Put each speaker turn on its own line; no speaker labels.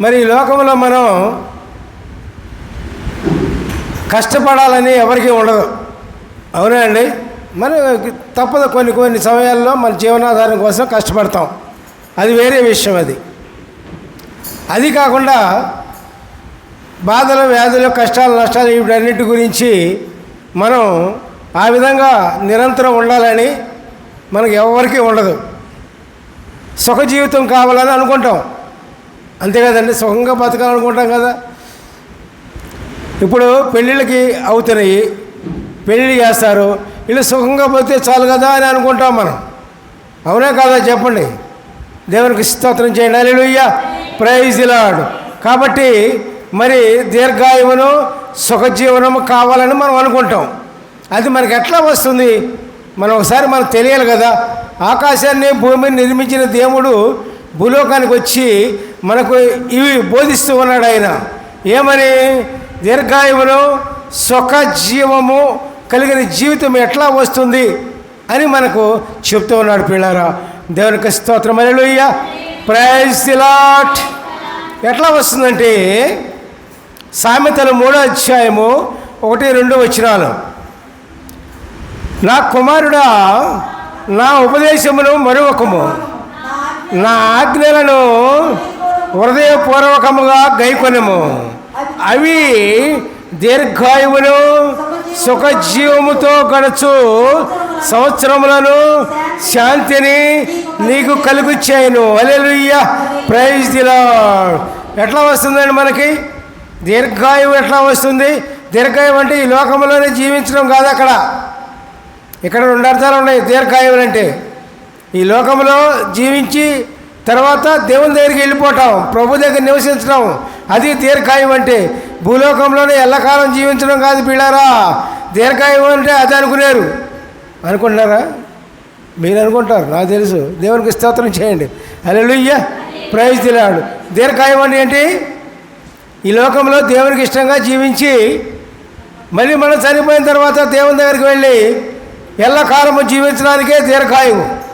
మరి ఈ లోకంలో మనం కష్టపడాలని ఎవరికీ ఉండదు. అవునా అండి? మనం తప్పదు కొన్ని కొన్ని సమయాల్లో మన జీవనాధారం కోసం కష్టపడతాం. అది వేరే విషయం అది. అది కాకుండా బాధలు వ్యాధులు కష్టాలు నష్టాలు వీటన్నిటి గురించి మనం ఆ విధంగా నిరంతరం ఉండాలని మనకు ఎవరికీ ఉండదు. సుఖ జీవితం కావాలని అనుకుంటాం. అంతే కదండి సుఖంగా బతకాలనుకుంటాం కదా. ఇప్పుడు పెళ్ళిళ్ళకి అవుతున్నాయి పెళ్ళిళ్ళు చేస్తారు వీళ్ళు సుఖంగా పోతే చాలు కదా అని అనుకుంటాం మనం. అవునే కాదా చెప్పండి? దేవునికి స్తోత్రం చేయండి. అలెలుయ్య ప్రైజ్ ఇలాడు కాబట్టి మరి దీర్ఘాయువును సుఖజీవనము కావాలని మనం అనుకుంటాం. అది మనకి ఎట్లా వస్తుంది? మనం ఒకసారి మనకు తెలియాలి కదా. ఆకాశాన్ని భూమిని నిర్మించిన దేవుడు భూలోకానికి వచ్చి మనకు ఇవి బోధిస్తూ ఉన్నాడు ఆయన. ఏమని? దీర్ఘాయువులు సుఖ జీవము కలిగిన జీవితం ఎట్లా వస్తుంది అని మనకు చెప్తూ ఉన్నాడు పిల్లారా. దేవునికి స్తోత్రం. అలెలుయ్య ప్రైజ్ లాట్ ఎట్లా వస్తుందంటే సామెతలు మూడో అధ్యాయము ఒకటి రెండు వచ్చినాలు నా కుమారుడా నా ఉపదేశమును మరొకము. నా ఆజ్ఞలను హృదయపూర్వకముగా గైకొనము. అవి దీర్ఘాయువును సుఖజీవముతో గడచు సంవత్సరములను శాంతిని నీకు కలుగు చేయను అలెలుయ్య ప్రైజ్ దిలా ఎట్లా వస్తుందండి మనకి? దీర్ఘాయువు ఎట్లా వస్తుంది? దీర్ఘాయువు అంటే ఈ లోకంలోనే జీవించడం కాదు అక్కడ. ఇక్కడ రెండు అర్థాలు ఉన్నాయి. దీర్ఘాయువులు అంటే ఈ లోకంలో జీవించి తర్వాత దేవుని దగ్గరికి వెళ్ళిపోవటం ప్రభు దగ్గర నివసించడం అది దీర్ఘాయం అంటే. భూలోకంలోనే ఎల్లకాలం జీవించడం కాదు పిల్లారా. దీర్ఘాయం అంటే అది అనుకునేరు. అనుకుంటున్నారా? మీరు అనుకుంటారు నాకు తెలుసు. దేవునికి స్తోత్రం చేయండి. అలెలుయ్య ప్రైజ్ తిలాడు దీర్ఘాయం అంటే ఏంటి? ఈ లోకంలో దేవునికి ఇష్టంగా జీవించి మళ్ళీ మనం చనిపోయిన తర్వాత దేవుని దగ్గరికి వెళ్ళి ఎల్లకాలము జీవించడానికే దీర్ఘాయువు.